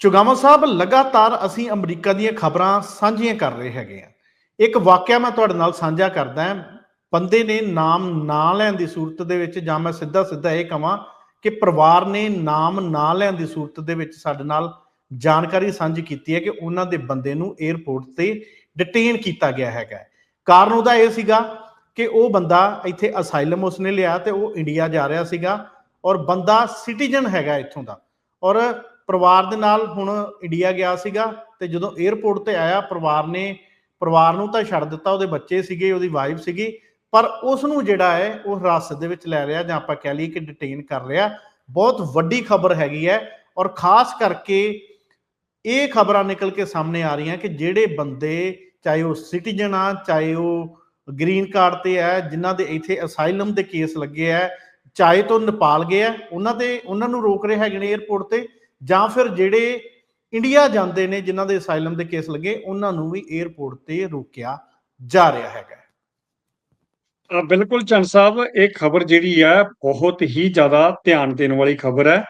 ਚੁਗਾਮਾ ਸਾਹਿਬ, ਲਗਾਤਾਰ ਅਸੀਂ ਅਮਰੀਕਾ ਦੀਆਂ ਖਬਰਾਂ ਸਾਂਝੀਆਂ ਕਰ ਰਹੇ ਹੈਗੇ ਆ ਇੱਕ ਵਾਕਿਆ ਮੈਂ ਤੁਹਾਡੇ ਨਾਲ ਸਾਂਝਾ ਕਰਦਾ ਹਾਂ। ਬੰਦੇ ਨੇ ਨਾਮ ਨਾ ਲੈਣ ਦੀ ਸੂਰਤ ਦੇ ਵਿੱਚ, ਜਾਂ ਮੈਂ ਸਿੱਧਾ ਸਿੱਧਾ ਇਹ ਕਹਾਂ ਕਿ ਪਰਿਵਾਰ ਨੇ ਨਾਮ ਨਾ ਲੈਣ ਦੀ ਸੂਰਤ ਦੇ ਵਿੱਚ ਸਾਡੇ ਨਾਲ ਜਾਣਕਾਰੀ ਸਾਂਝੀ ਕੀਤੀ ਹੈ ਕਿ ਉਹਨਾਂ ਦੇ ਬੰਦੇ ਨੂੰ 에ਅਰਪੋਰਟ ਤੇ ਡਿਟੇਨ ਕੀਤਾ ਗਿਆ ਹੈਗਾ ਕਾਰਨ ਉਹਦਾ ਇਹ ਸੀਗਾ ਕਿ ਉਹ ਬੰਦਾ ਇੱਥੇ ਅਸਾਈਲਮ ਉਸਨੇ ਲਿਆ ਤੇ ਉਹ ਇੰਡੀਆ ਜਾ ਰਿਹਾ ਸੀਗਾ ਔਰ ਬੰਦਾ ਸਿਟੀਜ਼ਨ ਹੈਗਾ ਇੱਥੋਂ ਦਾ। ਔਰ ਪਰਿਵਾਰ ਦੇ ਨਾਲ ਹੁਣ ਇੰਡੀਆ ਗਿਆ ਸੀਗਾ ਤੇ ਜਦੋਂ 에ਅਰਪੋਰਟ ਤੇ ਆਇਆ, ਪਰਿਵਾਰ ਨੇ, ਪਰਿਵਾਰ ਨੂੰ ਤਾਂ ਛੱਡ ਦਿੱਤਾ, ਉਹਦੇ ਬੱਚੇ ਸੀਗੇ, ਉਹਦੀ ਵਾਈਫ ਸੀਗੀ, ਪਰ ਉਸ ਨੂੰ ਜਿਹੜਾ ਹੈ, ਉਹ ਹਿਰਾਸਤ ਦੇ ਵਿੱਚ ਲੈ ਰਿਹਾ ਜਾਂ ਆਪਾਂ ਕਹਿ ਲਈਏ ਕਿ ਡਿਟੇਨ ਕਰ ਰਿਹਾ। ਬਹੁਤ ਵੱਡੀ ਖਬਰ ਹੈਗੀ ਹੈ ਔਰ ਖਾਸ ਕਰਕੇ ਇਹ ਖਬਰਾਂ ਨਿਕਲ ਕੇ ਸਾਹਮਣੇ ਆ ਰਹੀਆਂ ਕਿ ਜਿਹੜੇ ਬੰਦੇ, ਚਾਹੇ ਉਹ ਸਿਟੀਜ਼ਨ ਆ, ਚਾਹੇ ਉਹ ਗ੍ਰੀਨ ਕਾਰਡ ਤੇ ਹੈ, ਜਿਨ੍ਹਾਂ ਦੇ ਇੱਥੇ ਅਸਾਈਲਮ ਦੇ ਕੇਸ ਲੱਗੇ ਆ ਚਾਹੇ ਤੋਂ ਨੇਪਾਲ ਗਏ ਆ ਉਹਨਾਂ ਦੇ, ਉਹਨਾਂ ਨੂੰ ਰੋਕ ਰਹੇ ਹੈਗੇ ਨੇ 에ਅਰਪੋਰਟ ਤੇ। ਜਾਂ ਫਿਰ ਜਿਹੜੇ ਇੰਡੀਆ ਜਾਂਦੇ ਨੇ ਜਿਨ੍ਹਾਂ ਦੇ ਅਸਾਈਲਮ ਦੇ ਕੇਸ ਲੱਗੇ ਉਹਨਾਂ ਨੂੰ ਵੀ 에ਅਰਪੋਰਟ ਤੇ ਰੋਕਿਆ ਜਾ ਰਿਹਾ ਹੈਗਾ। ਬਿਲਕੁਲ ਚੰਦ ਸਾਹਿਬ ਇਹ ਖਬਰ ਜਿਹੜੀ ਹੈ ਬਹੁਤ ਹੀ ਜ਼ਿਆਦਾ ਧਿਆਨ ਦੇਣ ਵਾਲੀ ਖਬਰ ਹੈ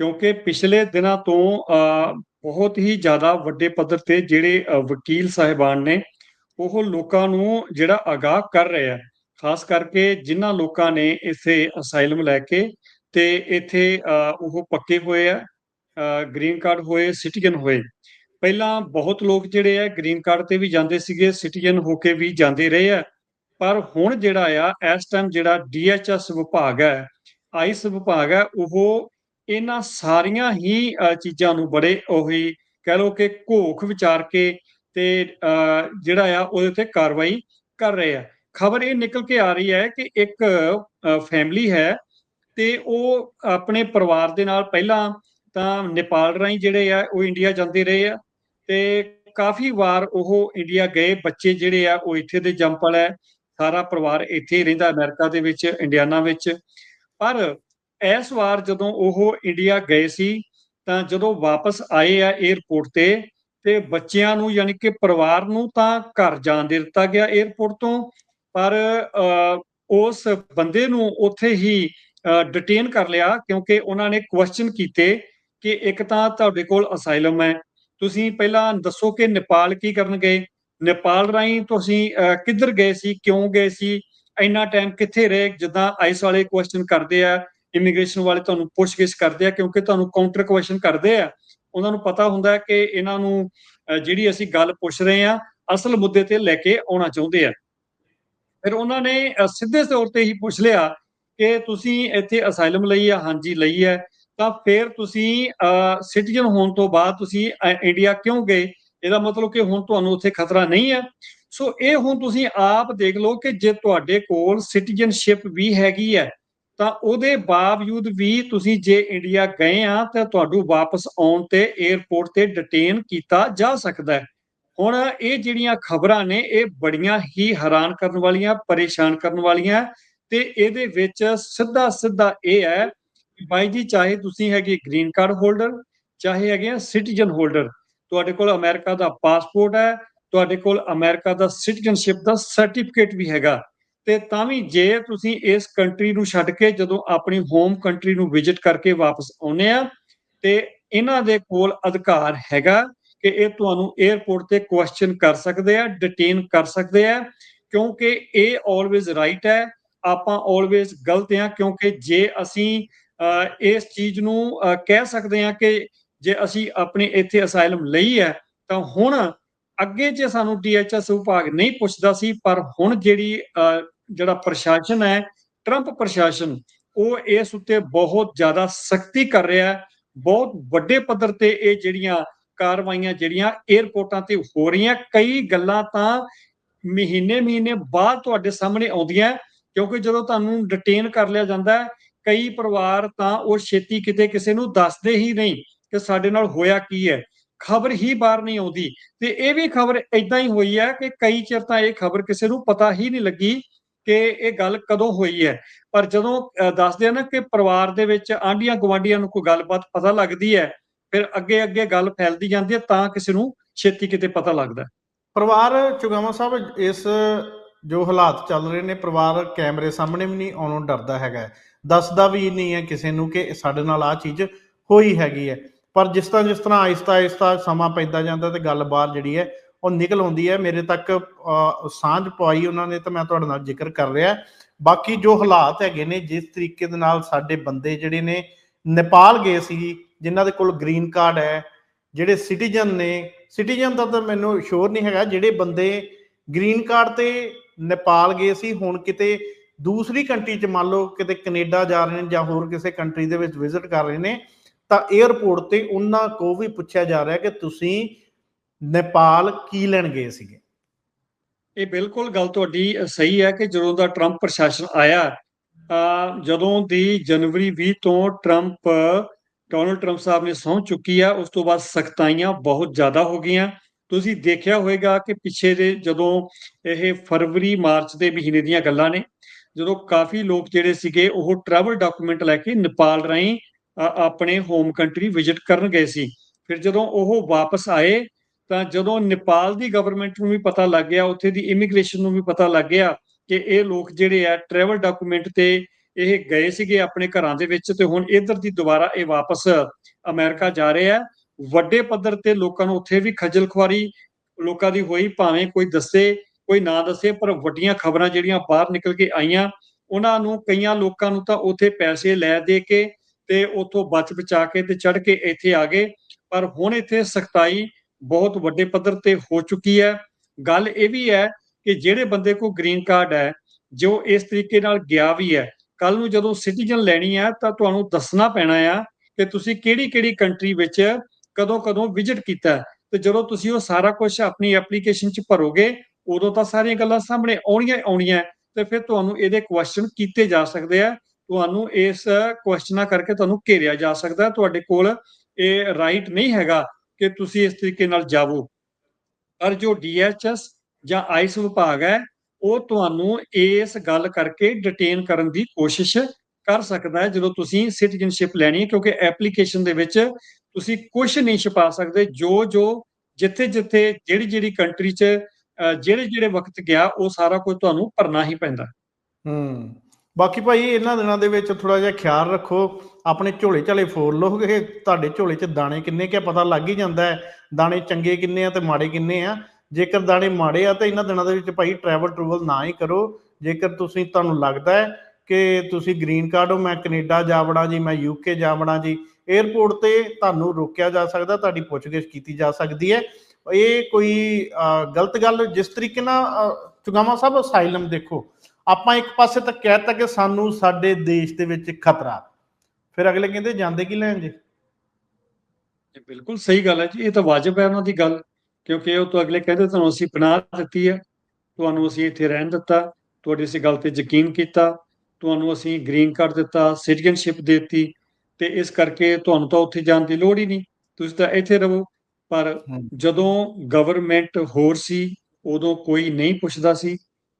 ਕਿਉਂਕਿ ਪਿਛਲੇ ਦਿਨਾਂ ਤੋਂ ਅ, ਬਹੁਤ ਹੀ ਜ਼ਿਆਦਾ ਵੱਡੇ ਪੱਧਰ ਤੇ ਜਿਹੜੇ ਵਕੀਲ ਸਾਹਿਬਾਨ ਨੇ ਉਹ ਲੋਕਾਂ ਨੂੰ ਜਿਹੜਾ ਆਗਾਹ ਕਰ ਰਹੇ ਆ ਖਾਸ ਕਰਕੇ ਜਿਨ੍ਹਾਂ ਲੋਕਾਂ ਨੇ ਇਥੇ ਅਸਾਈਲਮ ਲੈ ਕੇ ਤੇ ਇੱਥੇ ਉਹ ਪੱਕੇ ਹੋਏ ਆ ਗ੍ਰੀਨ ਕਾਰਡ ਹੋਏ ਸਿਟੀਜ਼ਨ ਹੋਏ। ਪਹਿਲਾਂ ਬਹੁਤ ਲੋਕ ਜਿਹੜੇ ਆ ਗ੍ਰੀਨ ਕਾਰਡ ਤੇ ਵੀ ਜਾਂਦੇ ਸੀਗੇ ਸਿਟੀਜ਼ਨ ਹੋ ਕੇ ਵੀ ਜਾਂਦੇ ਰਹੇ ਆ। ਪਰ ਹੁਣ ਜਿਹੜਾ ਆ ਇਸ ਟਾਈਮ ਜਿਹੜਾ ਡੀਐਚਐਸ ਵਿਭਾਗ ਹੈ ਆਈਸ ਵਿਭਾਗ ਹੈ ਉਹ ਇਹਨਾਂ ਸਾਰੀਆਂ ਹੀ ਚੀਜ਼ਾਂ ਨੂੰ ਬੜੇ ਉਹੀ ਕਹਿ ਲਓ ਕਿ ਘੋਖ ਵਿਚਾਰ ਕੇ ਤੇ ਅ, ਜਿਹੜਾ ਆ ਉਹਦੇ ਤੇ ਕਾਰਵਾਈ ਕਰ ਰਹੇ ਆ। ਖਬਰ ਇਹ ਨਿਕਲ ਕੇ ਆ ਰਹੀ ਹੈ ਕਿ ਇੱਕ ਫੈਮਿਲੀ ਹੈ ਤੇ ਉਹ ਆਪਣੇ ਪਰਿਵਾਰ ਦੇ ਨਾਲ ਪਹਿਲਾਂ ਤਾਂ ਨੇਪਾਲ ਰਾਹੀਂ ਜਿਹੜੇ ਆ, ਉਹ ਇੰਡੀਆ ਜਾਂਦੇ ਰਹੇ ਆ ਤੇ ਕਾਫੀ ਵਾਰ ਉਹ ਇੰਡੀਆ ਗਏ। ਬੱਚੇ ਜਿਹੜੇ ਆ, ਉਹ ਇੱਥੇ ਦੇ ਜੰਪਲ ਹੈ। ਸਾਰਾ ਪਰਿਵਾਰ ਇੱਥੇ ਹੀ ਰਹਿੰਦਾ ਅਮਰੀਕਾ ਦੇ ਵਿੱਚ, ਇੰਡੀਆਨਾ ਵਿੱਚ। ਪਰ ਇਸ ਵਾਰ ਜਦੋਂ ਉਹ ਇੰਡੀਆ ਗਏ ਸੀ, ਤਾਂ ਜਦੋਂ ਵਾਪਸ ਆਏ ਆ 에ਅਰਪੋਰਟ ਤੇ ਤੇ ਬੱਚਿਆਂ ਨੂੰ ਯਾਨੀ ਕਿ ਪਰਿਵਾਰ ਨੂੰ ਤਾਂ ਘਰ ਜਾਣ ਦੇ ਦਿੱਤਾ ਗਿਆ 에ਅਰਪੋਰਟ ਤੋਂ, ਪਰ ਉਸ ਬੰਦੇ ਨੂੰ ਉੱਥੇ ਹੀ ਡਿਟੇਨ ਕਰ ਲਿਆ ਕਿਉਂਕਿ ਉਹਨਾਂ ਨੇ ਕੁਐਸਚਨ ਕੀਤੇ ਕਿ ਇੱਕ ਤਾਂ ਤੁਹਾਡੇ ਕੋਲ ਅਸਾਈਲਮ ਹੈ। ਤੁਸੀਂ ਪਹਿਲਾਂ ਦੱਸੋ ਕਿ ਨੇਪਾਲ ਕੀ ਕਰਨ ਗਏ ਨੇਪਾਲ ਰਾਹੀਂ ਤੁਸੀਂ ਕਿੱਧਰ ਗਏ ਸੀ? ਕਿਉਂ ਗਏ ਸੀ? ਇੰਨਾ ਟਾਈਮ ਕਿੱਥੇ ਰਹੇ? ਜਿੱਦਾਂ ਆਈਸ ਵਾਲੇ ਕੁਐਸਚਨ ਕਰਦੇ ਆ ਇਮੀਗ੍ਰੇਸ਼ਨ ਵਾਲੇ ਤੁਹਾਨੂੰ ਪੁੱਛਗਿੱਛ ਕਰਦੇ ਆ, ਕਿਉਂਕਿ ਤੁਹਾਨੂੰ ਕਾਊਂਟਰ ਕੁਐਸਚਨ ਕਰਦੇ ਆ। ਉਹਨਾਂ ਨੂੰ ਪਤਾ ਹੁੰਦਾ ਕਿ ਇਹਨਾਂ ਨੂੰ ਜਿਹੜੀ ਅਸੀਂ ਗੱਲ ਪੁੱਛ ਰਹੇ ਆ ਅਸਲ ਮੁੱਦੇ ਤੇ ਲੈ ਕੇ ਆਉਣਾ ਚਾਹੁੰਦੇ ਆ। ਫਿਰ ਉਹਨਾਂ ਨੇ ਸਿੱਧੇ ਤੌਰ ਤੇ ਹੀ ਪੁੱਛ ਲਿਆ ਕਿ ਤੁਸੀਂ ਇੱਥੇ ਅਸਾਈਲਮ ਲਈ ਆ? ਹਾਂਜੀ, ਲਈ ਹੈ। ਤਾਂ ਫਿਰ ਤੁਸੀਂ ਸਿਟੀਜ਼ਨ ਹੋਣ ਤੋਂ ਬਾਅਦ ਤੁਸੀਂ ਇੰਡੀਆ ਕਿਉਂ ਗਏ? ਇਹਦਾ ਮਤਲਬ ਕਿ ਹੁਣ ਤੁਹਾਨੂੰ ਉੱਥੇ ਖਤਰਾ ਨਹੀਂ ਹੈ। ਸੋ ਇਹ ਹੁਣ ਤੁਸੀਂ ਆਪ ਦੇਖ ਲਓ ਕਿ ਜੇ ਤੁਹਾਡੇ ਕੋਲ ਸਿਟੀਜ਼ਨਸ਼ਿਪ ਵੀ ਹੈਗੀ ਹੈ, ਤਾਂ ਉਹਦੇ ਬਾਵਜੂਦ ਵੀ ਤੁਸੀਂ ਜੇ ਇੰਡੀਆ ਗਏ ਆ, ਤਾਂ ਤੁਹਾਨੂੰ ਵਾਪਸ ਆਉਣ ਤੇ 에ਅਰਪੋਰਟ ਤੇ ਡਿਟੇਨ ਕੀਤਾ ਜਾ ਸਕਦਾ ਹੈ। ਹੁਣ ਇਹ ਜਿਹੜੀਆਂ ਖਬਰਾਂ ਨੇ, ਇਹ ਬੜੀਆਂ ਹੀ ਹੈਰਾਨ ਕਰਨ ਵਾਲੀਆਂ, ਪਰੇਸ਼ਾਨ ਕਰਨ ਵਾਲੀਆਂ, ਤੇ ਇਹਦੇ ਵਿੱਚ ਸਿੱਧਾ ਸਿੱਧਾ ਇਹ ਹੈ ਬਾਈ ਜੀ, ਚਾਹੇ ਤੁਸੀਂ ਹੈਗੇ ਗ੍ਰੀਨ ਕਾਰਡ ਹੋਲਡਰ ਚਾਹੇ ਹੈਗੇ ਆ ਸਿਟੀਜ਼ਨ ਹੋਲਡਰ ਤੁਹਾਡੇ ਕੋਲ ਅਮਰੀਕਾ ਦਾ ਪਾਸਪੋਰਟ ਹੈ, ਤੁਹਾਡੇ ਕੋਲ ਅਮਰੀਕਾ ਦਾ ਸਿਟੀਜ਼ਨਸ਼ਿਪ ਦਾ ਸਰਟੀਫਿਕੇਟ ਵੀ ਹੈਗਾ। ਤੇ ਤਾਂ ਵੀ ਜੇ ਤੁਸੀਂ ਇਸ ਕੰਟਰੀ ਨੂੰ ਛੱਡ ਕੇ ਜਦੋਂ ਆਪਣੀ ਹੋਮ ਕੰਟਰੀ ਨੂੰ ਵਿਜ਼ਿਟ ਕਰਕੇ ਵਾਪਸ ਆਉਨੇ ਆ, ਤੇ ਇਹਨਾਂ ਦੇ ਕੋਲ ਅਧਿਕਾਰ ਹੈਗਾ ਕਿ ਇਹ ਤੁਹਾਨੂੰ 에ਅਰਪੋਰਟ ਤੇ ਕੁਐਸਚਨ ਕਰ ਸਕਦੇ ਆ ਡਿਟੇਨ ਕਰ ਸਕਦੇ ਆ, ਕਿਉਂਕਿ ਇਹ ਆਲਵੇਜ਼ ਰਾਈਟ ਹੈ, ਆਪਾਂ ਆਲਵੇਜ਼ ਗਲਤ ਆ, ਕਿਉਂਕਿ ਜੇ ਅਸੀਂ ਇਸ ਚੀਜ਼ ਨੂੰ ਅਹ, ਕਹਿ ਸਕਦੇ ਹਾਂ ਕਿ ਜੇ ਅਸੀਂ ਆਪਣੇ ਇੱਥੇ ਅਸਾਈਲਮ ਲਈ ਹੈ ਤਾਂ ਹੁਣ ਅੱਗੇ ਜੇ ਸਾਨੂੰ ਡੀਐਚਐਸ ਵਿਭਾਗ ਨਹੀਂ ਪੁੱਛਦਾ ਸੀ ਪਰ ਹੁਣ ਜਿਹੜੀ ਜਿਹੜਾ ਪ੍ਰਸ਼ਾਸਨ ਹੈ ਟਰੰਪ ਪ੍ਰਸ਼ਾਸਨ ਉਹ ਇਸ ਉੱਤੇ ਬਹੁਤ ਜ਼ਿਆਦਾ ਸਖਤੀ ਕਰ ਰਿਹਾ ਹੈ। ਬਹੁਤ ਵੱਡੇ ਪੱਧਰ ਤੇ ਇਹ ਜਿਹੜੀਆਂ ਕਾਰਵਾਈਆਂ ਜਿਹੜੀਆਂ 에ਅਰਪੋਰਟਾਂ ਤੇ ਹੋ ਰਹੀਆਂ ਕਈ ਗੱਲਾਂ ਤਾਂ ਮਹੀਨੇ ਮਹੀਨੇ ਬਾਅਦ ਤੁਹਾਡੇ ਸਾਹਮਣੇ ਆਉਂਦੀਆਂ ਕਿਉਂਕਿ ਜਦੋਂ ਤੁਹਾਨੂੰ ਡਿਟੇਨ ਕਰ ਲਿਆ ਜਾਂਦਾ ਹੈ ਕਈ ਪਰਿਵਾਰ ਤਾਂ ਉਹ ਛੇਤੀ ਕਿਤੇ ਕਿਸੇ ਨੂੰ ਦੱਸਦੇ ਹੀ ਨਹੀਂ ਕਿ ਸਾਡੇ ਨਾਲ ਹੋਇਆ ਕੀ ਹੈ। ਖਬਰ ਹੀ ਬਾਹਰ ਨਹੀਂ ਆਉਂਦੀ। ਤੇ ਇਹ ਵੀ ਖਬਰ ਇਦਾਂ ਹੀ ਹੋਈ ਹੈ ਕਿ ਕਈ ਚਿਰ ਤਾਂ ਇਹ ਖਬਰ ਕਿਸੇ ਨੂੰ ਪਤਾ ਹੀ ਨਹੀਂ ਲੱਗੀ ਕਿ ਇਹ ਗੱਲ ਕਦੋਂ ਹੋਈ ਹੈ। ਪਰ ਜਦੋਂ ਦੱਸਦੇ ਆ ਨਾ ਕਿ ਪਰਿਵਾਰ ਦੇ ਵਿੱਚ ਆਂਢੀਆਂ ਗੁਆਂਢੀਆਂ ਨੂੰ ਕੋਈ ਗੱਲਬਾਤ ਪਤਾ ਲੱਗਦੀ ਹੈ, ਫਿਰ ਅੱਗੇ ਅੱਗੇ ਗੱਲ ਫੈਲਦੀ ਜਾਂਦੀ ਹੈ ਤਾਂ ਕਿਸੇ ਨੂੰ ਛੇਤੀ ਕਿਤੇ ਪਤਾ ਲੱਗਦਾ। ਪਰਿਵਾਰ ਚੁਗਾਮਾ ਸਾਹਿਬ, ਇਸ ਜੋ ਹਾਲਾਤ ਚੱਲ ਰਹੇ ਨੇ, ਪਰਿਵਾਰ ਕੈਮਰੇ ਸਾਹਮਣੇ ਵੀ ਨਹੀਂ ਆਉਣੋਂ ਡਰਦਾ ਹੈਗਾ। ਦੱਸਦਾ ਵੀ ਨਹੀਂ ਹੈ ਕਿਸੇ ਨੂੰ ਕਿ ਸਾਡੇ ਨਾਲ ਆ ਚੀਜ਼ ਹੋਈ ਹੈਗੀ ਹੈ। ਪਰ ਜਿਸ ਤਰ੍ਹਾਂ ਜਿਸ ਤਰ੍ਹਾਂ ਆਹਿਸਤਾ ਆਹਿਸਤਾ ਸਮਾਂ ਪੈਂਦਾ ਜਾਂਦਾ ਤੇ ਗੱਲ ਬਾਹਰ ਜਿਹੜੀ ਹੈ, ਉਹ ਨਿਕਲ ਆਉਂਦੀ ਹੈ। ਮੇਰੇ ਤੱਕ ਸਾਂਝ ਪਾਈ ਉਹਨਾਂ ਨੇ ਤਾਂ ਮੈਂ ਤੁਹਾਡੇ ਨਾਲ ਜ਼ਿਕਰ ਕਰ ਰਿਹਾ। ਬਾਕੀ ਜੋ ਹਾਲਾਤ ਹੈਗੇ ਨੇ, ਜਿਸ ਤਰੀਕੇ ਦੇ ਨਾਲ ਸਾਡੇ ਬੰਦੇ ਜਿਹੜੇ ਨੇ, ਨੇਪਾਲ ਗਏ ਸੀ, ਜਿਨ੍ਹਾਂ ਦੇ ਕੋਲ ਗ੍ਰੀਨ ਕਾਰਡ ਹੈ, ਜਿਹੜੇ ਸਿਟੀਜ਼ਨ ਨੇ, ਸਿਟੀਜ਼ਨ ਦਾ ਤਾਂ ਮੈਨੂੰ ਸ਼ੋਰ ਨਹੀਂ ਹੈਗਾ। ਜਿਹੜੇ ਬੰਦੇ ਗ੍ਰੀਨ ਕਾਰਡ ਤੇ ਨੇਪਾਲ ਗਏ ਸੀ, ਹੁਣ ਕਿਤੇ ਦੂਸਰੀ ਕੰਟਰੀ 'ਚ ਮੰਨ ਲਓ ਕਿਤੇ ਕੈਨੇਡਾ ਜਾ ਰਹੇ ਨੇ ਜਾਂ ਹੋਰ ਕਿਸੇ ਕੰਟਰੀ ਦੇ ਵਿੱਚ ਵਿਜ਼ਿਟ ਕਰ ਰਹੇ ਨੇ ਤਾਂ 에ਅਰਪੋਰਟ ਤੇ ਉਹਨਾਂ ਕੋ ਵੀ ਪੁੱਛਿਆ ਜਾ ਰਿਹਾ ਕਿ ਤੁਸੀਂ ਨੇਪਾਲ ਕੀ ਲੈਣ ਗਏ ਸੀਗੇ? ਇਹ ਬਿਲਕੁਲ ਗੱਲ ਤੁਹਾਡੀ ਸਹੀ ਹੈ ਕਿ ਜਦੋਂ ਦਾ ਟਰੰਪ ਪ੍ਰਸ਼ਾਸਨ ਆਇਆ ਅ, ਜਦੋਂ ਦੀ ਜਨਵਰੀ 20 ਤੋਂ ਟਰੰਪ ਡੋਨਲਡ ਟਰੰਪ ਸਾਹਿਬ ਨੇ ਸਹੁੰ ਚੁੱਕੀ ਆ ਉਸ ਤੋਂ ਬਾਅਦ ਸਖਤਾਈਆਂ ਬਹੁਤ ਜ਼ਿਆਦਾ ਹੋ ਗਈਆਂ। ਤੁਸੀਂ ਦੇਖਿਆ ਹੋਵੇਗਾ ਕਿ ਪਿੱਛੇ ਦੇ ਜਦੋਂ ਇਹ ਫਰਵਰੀ ਮਾਰਚ ਦੇ ਮਹੀਨੇ ਦੀਆਂ ਗੱਲਾਂ ਨੇ ਜਦੋਂ ਕਾਫੀ ਲੋਕ ਜਿਹੜੇ ਸੀਗੇ ਉਹ ਟਰੈਵਲ ਡਾਕੂਮੈਂਟ ਲੈ ਕੇ ਨੇਪਾਲ ਰਾਹੀਂ ਆਪਣੇ ਹੋਮ ਕੰਟਰੀ ਵਿਜ਼ਿਟ ਕਰਨ ਗਏ ਸੀ। ਫਿਰ ਜਦੋਂ ਉਹ ਵਾਪਸ ਆਏ, ਤਾਂ ਜਦੋਂ ਨੇਪਾਲ ਦੀ ਗਵਰਨਮੈਂਟ ਨੂੰ ਵੀ ਪਤਾ ਲੱਗ ਗਿਆ, ਉੱਥੇ ਦੀ ਇਮੀਗ੍ਰੇਸ਼ਨ ਨੂੰ ਵੀ ਪਤਾ ਲੱਗ ਗਿਆ ਕਿ ਇਹ ਲੋਕ ਜਿਹੜੇ ਆ ਟਰੈਵਲ ਡਾਕੂਮੈਂਟ ਤੇ ਇਹ ਗਏ ਸੀਗੇ ਆਪਣੇ ਘਰਾਂ ਦੇ ਵਿੱਚ ਤੇ ਹੁਣ ਇਧਰ ਦੀ ਦੁਬਾਰਾ ਇਹ ਵਾਪਸ ਅਮਰੀਕਾ ਜਾ ਰਹੇ ਆ। ਵੱਡੇ ਪੱਧਰ ਤੇ ਲੋਕਾਂ ਨੂੰ ਉੱਥੇ ਵੀ ਖੱਜਲ ਖੁਆਰੀ ਲੋਕਾਂ ਦੀ ਹੋਈ, ਭਾਵੇਂ ਕੋਈ ਦੱਸੇ ਕੋਈ ਨਾ ਦੱਸੇ, ਪਰ ਵੱਡੀਆਂ ਖਬਰਾਂ ਜਿਹੜੀਆਂ ਬਾਹਰ ਨਿਕਲ ਕੇ ਆਈਆਂ, ਉਹਨਾਂ ਨੂੰ ਕਈਆਂ ਲੋਕਾਂ ਨੂੰ ਤਾਂ ਉੱਥੇ ਪੈਸੇ ਲੈ ਦੇ ਕੇ ਤੇ ਉੱਥੋਂ ਬਚ ਬਚਾ ਕੇ ਤੇ ਚੜ ਕੇ ਇੱਥੇ ਆ ਗਏ। ਪਰ ਹੁਣ ਇੱਥੇ ਸਖਤਾਈ ਬਹੁਤ ਵੱਡੇ ਪੱਧਰ ਤੇ ਹੋ ਚੁੱਕੀ ਹੈ। ਗੱਲ ਇਹ ਵੀ ਹੈ ਕਿ ਜਿਹੜੇ ਬੰਦੇ ਕੋਲ ਗ੍ਰੀਨ ਕਾਰਡ ਹੈ, ਜੋ ਇਸ ਤਰੀਕੇ ਨਾਲ ਗਿਆ ਵੀ ਹੈ ਕੱਲ ਨੂੰ ਜਦੋਂ ਸਿਟੀਜ਼ਨ ਲੈਣੀ ਹੈ ਤਾਂ ਤੁਹਾਨੂੰ ਦੱਸਣਾ ਪੈਣਾ ਆ ਕਿ ਤੁਸੀਂ ਕਿਹੜੀ ਕਿਹੜੀ ਕੰਟਰੀ ਵਿੱਚ ਕਦੋਂ ਕਦੋਂ ਵਿਜ਼ਿਟ ਕੀਤਾ ਤੇ ਜਦੋਂ ਤੁਸੀਂ ਉਹ ਸਾਰਾ ਕੁਝ ਆਪਣੀ ਐਪਲੀਕੇਸ਼ਨ 'ਚ ਭਰੋਗੇ ਉਦੋਂ ਤਾਂ ਸਾਰੀਆਂ ਗੱਲਾਂ ਸਾਹਮਣੇ ਆਉਣੀਆਂ ਆਉਣੀਆਂ ਤੇ ਫਿਰ ਤੁਹਾਨੂੰ ਇਹਦੇ ਕੁਐਸਚਨ ਕੀਤੇ ਜਾ ਸਕਦੇ ਆ। ਤੁਹਾਨੂੰ ਇਸ ਕੁਐਸਚਨਾਂ ਕਰਕੇ ਤੁਹਾਨੂੰ ਘੇਰਿਆ ਜਾ ਸਕਦਾ ਤੁਹਾਡੇ ਕੋਲ ਇਹ ਰਾਈਟ ਨਹੀਂ ਹੈਗਾ ਕਿ ਤੁਸੀਂ ਇਸ ਤਰੀਕੇ ਨਾਲ ਜਾਵੋ। ਪਰ ਜੋ ਡੀਐਚਐਸ ਜਾਂ ਆਈਸ ਵਿਭਾਗ ਹੈ, ਉਹ ਤੁਹਾਨੂੰ ਇਸ ਗੱਲ ਕਰਕੇ ਡਿਟੇਨ ਕਰਨ ਦੀ ਕੋਸ਼ਿਸ਼ ਕਰ ਸਕਦਾ ਹੈ ਜਦੋਂ ਤੁਸੀਂ ਸਿਟੀਜ਼ਨਸ਼ਿਪ ਲੈਣੀ ਹੈ, ਕਿਉਂਕਿ ਐਪਲੀਕੇਸ਼ਨ ਦੇ ਵਿੱਚ ਤੁਸੀਂ ਕੁਝ ਨਹੀਂ ਛਪਾ ਸਕਦੇ। ਜੋ ਜੋ ਜਿੱਥੇ ਜਿੱਥੇ ਜਿਹੜੀ ਜਿਹੜੀ ਕੰਟਰੀ 'ਚ ਜਿਹੜੇ ਜਿਹੜੇ ਵਕਤ ਗਿਆ, ਉਹ ਸਾਰਾ ਕੁਝ ਤੁਹਾਨੂੰ ਭਰਨਾ ਹੀ ਪੈਂਦਾ। ਹੂੰ। ਬਾਕੀ ਭਾਈ, ਇਹਨਾਂ ਦਿਨਾਂ ਦੇ ਵਿੱਚ ਥੋੜਾ ਜਿਹਾ ਖਿਆਲ ਰੱਖੋ। ਆਪਣੇ ਝੋਲੇ ਝਾਲੇ ਫੋਲ ਲਓ ਕਿ ਤੁਹਾਡੇ ਝੋਲੇ 'ਚ ਦਾਣੇ ਕਿੰਨੇ ਕਿ ਪਤਾ ਲੱਗ ਹੀ ਜਾਂਦਾ ਹੈ। ਦਾਣੇ ਚੰਗੇ ਕਿੰਨੇ ਆ ਤੇ ਮਾੜੇ ਕਿੰਨੇ ਆ। ਜੇਕਰ ਦਾਣੇ ਮਾੜੇ ਆ, ਤਾਂ ਇਹਨਾਂ ਦਿਨਾਂ ਦੇ ਵਿੱਚ ਭਾਈ ਟਰੈਵਲ ਟਰੂਵਲ ਨਾ ਹੀ ਕਰੋ। ਜੇਕਰ ਤੁਸੀਂ, ਤੁਹਾਨੂੰ ਲੱਗਦਾ ਹੈ ਕਿ ਤੁਸੀਂ ਗ੍ਰੀਨ ਕਾਰਡ ਹੋ, ਮੈਂ ਕੈਨੇਡਾ ਜਾ ਵੜਾਂ ਜੀ, ਮੈਂ ਯੂਕੇ ਜਾ ਵੜਾਂ ਜੀ 에ਅਰਪੋਰਟ ਤੇ ਤੁਹਾਨੂੰ ਰੋਕਿਆ ਜਾ ਸਕਦਾ, ਤੁਹਾਡੀ ਪੁੱਛਗਿੱਛ ਕੀਤੀ ਜਾ ਸਕਦੀ ਹੈ। ਇਹ ਕੋਈ ਅਹ, ਗਲਤ ਗੱਲ ਜਿਸ ਤਰੀਕੇ ਨਾਲ ਅਹ, ਚੁਗਾਮਾ ਸਾਹਿਬ ਅਸਾਈਲਮ ਦੇਖੋ। ਆਪਾਂ ਇੱਕ ਪਾਸੇ ਤਾਂ ਕਹਿਤਾ ਕਿ ਸਾਨੂੰ ਸਾਡੇ ਦੇਸ਼ ਦੇ ਵਿੱਚ ਖਤਰਾ। ਫਿਰ ਅਗਲੇ ਕਹਿੰਦੇ ਜਾਂਦੇ ਕੀ ਲੈਣ ਜੀ? ਇਹ ਬਿਲਕੁਲ ਸਹੀ ਗੱਲ ਹੈ ਜੀ। ਇਹ ਤਾਂ ਵਾਜਬ ਹੈ ਉਹਨਾਂ ਦੀ ਗੱਲ। ਕਿਉਂਕਿ ਉਹ ਤੋਂ ਅਗਲੇ ਕਹਿੰਦੇ ਤੁਹਾਨੂੰ ਅਸੀਂ ਪਨਾਹ ਦਿੱਤੀ ਹੈ। ਤੁਹਾਨੂੰ ਅਸੀਂ ਇੱਥੇ ਰਹਿਣ ਦਿੱਤਾ। ਤੁਹਾਡੀ ਇਸ ਗੱਲ ਤੇ ਯਕੀਨ ਕੀਤਾ। ਤੁਹਾਨੂੰ ਅਸੀਂ ਗ੍ਰੀਨ ਕਾਰਡ ਦਿੱਤਾ ਸਿਟੀਜ਼ਨਸ਼ਿਪ ਦਿੱਤੀ। ਤੇ ਇਸ ਕਰਕੇ ਤੁਹਾਨੂੰ ਤਾਂ ਉੱਥੇ ਜਾਣ ਦੀ ਲੋੜ ਹੀ ਨਹੀਂ। ਤੁਸੀਂ ਤਾਂ ਇੱਥੇ ਰਹੋ। ਪਰ ਜਦੋਂ ਗਵਰਨਮੈਂਟ ਹੋਰ ਸੀ ਉਦੋਂ ਕੋਈ ਨਹੀਂ ਪੁੱਛਦਾ ਸੀ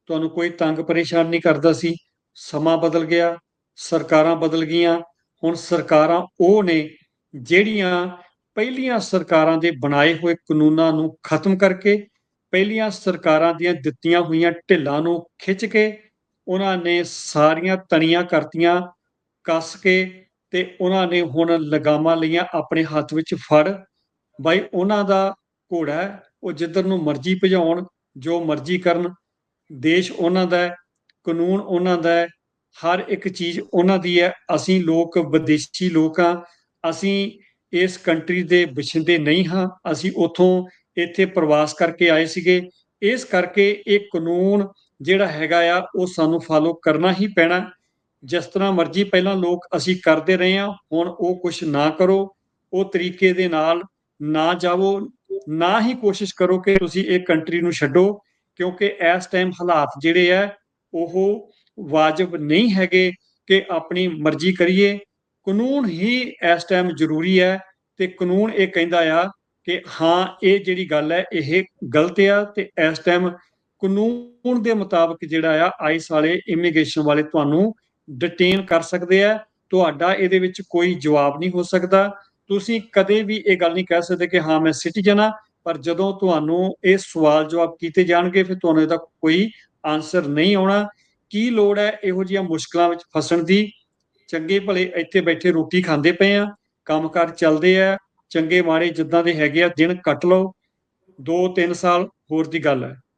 ਤੁਹਾਨੂੰ ਕੋਈ ਤੰਗ ਪਰੇਸ਼ਾਨ ਨਹੀਂ ਕਰਦਾ ਸੀ ਸਮਾਂ ਬਦਲ ਗਿਆ ਸਰਕਾਰਾਂ ਬਦਲ ਗਈਆਂ ਹੁਣ ਸਰਕਾਰਾਂ ਉਹ ਨੇ ਜਿਹੜੀਆਂ ਪਹਿਲੀਆਂ ਸਰਕਾਰਾਂ ਦੇ ਬਣਾਏ ਹੋਏ ਕਾਨੂੰਨਾਂ ਨੂੰ ਖਤਮ ਕਰਕੇ ਪਹਿਲੀਆਂ ਸਰਕਾਰਾਂ ਦੀਆਂ ਦਿੱਤੀਆਂ ਹੋਈਆਂ ਢਿੱਲਾਂ ਨੂੰ ਖਿੱਚ ਕੇ ਉਹਨਾਂ ਨੇ ਸਾਰੀਆਂ ਤਣੀਆਂ ਕਰਤੀਆਂ ਕੱਸ ਕੇ ਤੇ ਉਹਨਾਂ ਨੇ ਹੁਣ ਲਗਾਮਾਂ ਲਈਆਂ ਆਪਣੇ ਹੱਥ ਵਿੱਚ ਫੜ ਬਾਈ ਉਹਨਾਂ ਦਾ ਘੋੜਾ ਉਹ ਜਿੱਧਰ ਨੂੰ ਮਰਜ਼ੀ ਭਜਾਉਣ, ਜੋ ਮਰਜ਼ੀ ਕਰਨ। ਦੇਸ਼ ਉਹਨਾਂ ਦਾ ਹੈ, ਕਾਨੂੰਨ ਉਹਨਾਂ ਦਾ ਹੈ, ਹਰ ਇੱਕ ਚੀਜ਼ ਉਹਨਾਂ ਦੀ ਹੈ। ਅਸੀਂ ਲੋਕ ਵਿਦੇਸ਼ੀ ਲੋਕ ਹਾਂ, ਅਸੀਂ ਇਸ ਕੰਟਰੀ ਦੇ ਵਸਿੰਦੇ ਨਹੀਂ ਹਾਂ। ਅਸੀਂ ਉਥੋਂ ਇੱਥੇ ਪ੍ਰਵਾਸ ਕਰਕੇ ਆਏ ਸੀਗੇ। ਇਸ ਕਰਕੇ ਇਹ ਕਾਨੂੰਨ ਜਿਹੜਾ ਹੈਗਾ ਆ, ਉਹ ਸਾਨੂੰ ਫਾਲੋ ਕਰਨਾ ਹੀ ਪੈਣਾ। ਜਿਸ ਤਰ੍ਹਾਂ ਮਰਜ਼ੀ ਪਹਿਲਾਂ ਲੋਕ ਅਸੀਂ ਕਰਦੇ ਰਹੇ ਹਾਂ, ਹੁਣ ਉਹ ਕੁਝ ਨਾ ਕਰੋ। ਉਹ ਤਰੀਕੇ ਦੇ ਨਾਲ ਨਾ ਜਾਵੋ, ਨਾ ਹੀ ਕੋਸ਼ਿਸ਼ ਕਰੋ ਕਿ ਤੁਸੀਂ ਇਹ ਕੰਟਰੀ ਨੂੰ ਛੱਡੋ, ਕਿਉਂਕਿ ਇਸ ਟਾਈਮ ਹਾਲਾਤ ਜਿਹੜੇ ਆ, ਉਹ ਵਾਜਬ ਨਹੀਂ ਹੈਗੇ ਕਿ ਆਪਣੀ ਮਰਜ਼ੀ ਕਰੀਏ। ਕਾਨੂੰਨ ਹੀ ਇਸ ਟਾਈਮ ਜ਼ਰੂਰੀ ਹੈ ਤੇ ਕਾਨੂੰਨ ਇਹ ਕਹਿੰਦਾ ਆ ਕਿ ਹਾਂ, ਇਹ ਜਿਹੜੀ ਗੱਲ ਹੈ, ਇਹ ਗਲਤ ਆ ਤੇ ਇਸ ਟਾਈਮ ਕਾਨੂੰਨ ਦੇ ਮੁਤਾਬਕ ਜਿਹੜਾ ਆ ਆਈਸ ਵਾਲੇ ਇਮੀਗ੍ਰੇਸ਼ਨ ਵਾਲੇ ਤੁਹਾਨੂੰ ਡਿਟੇਨ ਕਰ ਸਕਦੇ ਆ। ਤੁਹਾਡਾ ਇਹਦੇ ਵਿੱਚ ਕੋਈ ਜਵਾਬ ਨਹੀਂ ਹੋ ਸਕਦਾ। ਤੁਸੀਂ ਕਦੇ ਵੀ ਇਹ ਗੱਲ ਨਹੀਂ ਕਹਿ ਸਕਦੇ ਕਿ ਹਾਂ, ਮੈਂ ਸਿਟੀਜ਼ਨ ਆ ਪਰ ਜਦੋਂ ਤੁਹਾਨੂੰ ਇਹ ਸਵਾਲ ਜਵਾਬ ਕੀਤੇ ਜਾਣਗੇ, ਫਿਰ ਤੁਹਾਨੂੰ ਇਹਦਾ ਕੋਈ ਆਨਸਰ ਨਹੀਂ ਆਉਣਾ। ਕੀ ਲੋੜ ਹੈ ਇਹੋ ਜਿਹੀਆਂ ਮੁਸ਼ਕਲਾਂ ਵਿੱਚ ਫਸਣ ਦੀ? ਚੰਗੇ ਭਲੇ ਇੱਥੇ ਬੈਠੇ ਰੋਟੀ ਖਾਂਦੇ ਪਏ ਆ, ਕੰਮਕਾਰ ਚੱਲਦੇ ਆ, ਚੰਗੇ ਮਾੜੇ ਜਿੱਦਾਂ ਦੇ ਹੈਗੇ ਆ, ਦਿਨ ਕੱਟ ਲਓ। 2-3 ਸਾਲ ਹੋਰ ਦੀ ਗੱਲ ਹੈ।